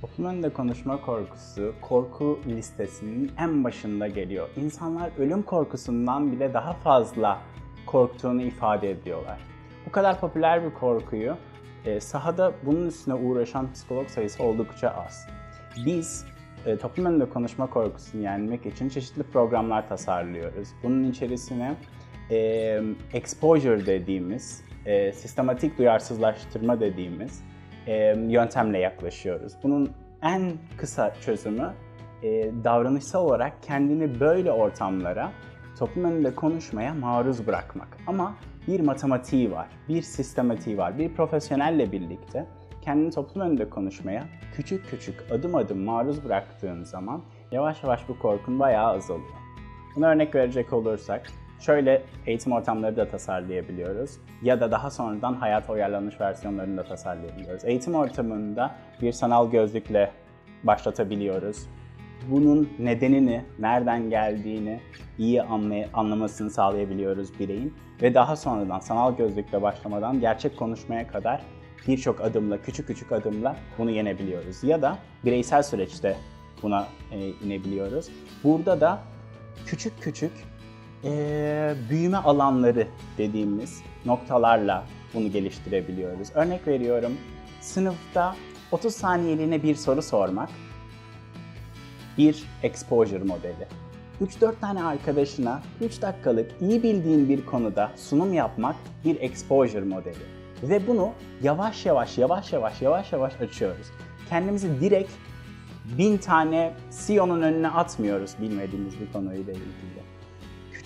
Toplum önünde konuşma korkusu korku listesinin en başında geliyor. İnsanlar ölüm korkusundan bile daha fazla korktuğunu ifade ediyorlar. Bu kadar popüler bir korkuyu e, sahada bunun üstüne uğraşan psikolog sayısı oldukça az. Biz e, toplum önünde konuşma korkusunu yenmek için çeşitli programlar tasarlıyoruz. Bunun içerisine e, exposure dediğimiz, e, sistematik duyarsızlaştırma dediğimiz yöntemle yaklaşıyoruz. Bunun en kısa çözümü e, davranışsal olarak kendini böyle ortamlara toplum önünde konuşmaya maruz bırakmak. Ama bir matematiği var, bir sistematiği var. Bir profesyonelle birlikte kendini toplum önünde konuşmaya küçük küçük adım adım maruz bıraktığın zaman yavaş yavaş bu korkun bayağı azalıyor. Buna örnek verecek olursak şöyle eğitim ortamları da tasarlayabiliyoruz ya da daha sonradan hayata uyarlanmış versiyonlarını da tasarlayabiliyoruz. Eğitim ortamında bir sanal gözlükle başlatabiliyoruz. Bunun nedenini, nereden geldiğini iyi anlay- anlamasını sağlayabiliyoruz bireyin ve daha sonradan sanal gözlükle başlamadan gerçek konuşmaya kadar birçok adımla, küçük küçük adımla bunu yenebiliyoruz. Ya da bireysel süreçte buna e, inebiliyoruz. Burada da küçük küçük e, büyüme alanları dediğimiz noktalarla bunu geliştirebiliyoruz. Örnek veriyorum, sınıfta 30 saniyeliğine bir soru sormak bir exposure modeli. 3-4 tane arkadaşına 3 dakikalık iyi bildiğin bir konuda sunum yapmak bir exposure modeli. Ve bunu yavaş yavaş yavaş yavaş yavaş yavaş açıyoruz. Kendimizi direkt bin tane CEO'nun önüne atmıyoruz bilmediğimiz bir konuyla ilgili.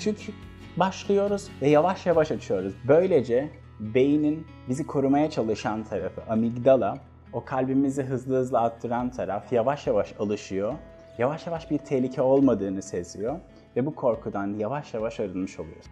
Küçük başlıyoruz ve yavaş yavaş açıyoruz. Böylece beynin bizi korumaya çalışan tarafı amigdala, o kalbimizi hızlı hızlı attıran taraf yavaş yavaş alışıyor. Yavaş yavaş bir tehlike olmadığını seziyor ve bu korkudan yavaş yavaş arınmış oluyoruz.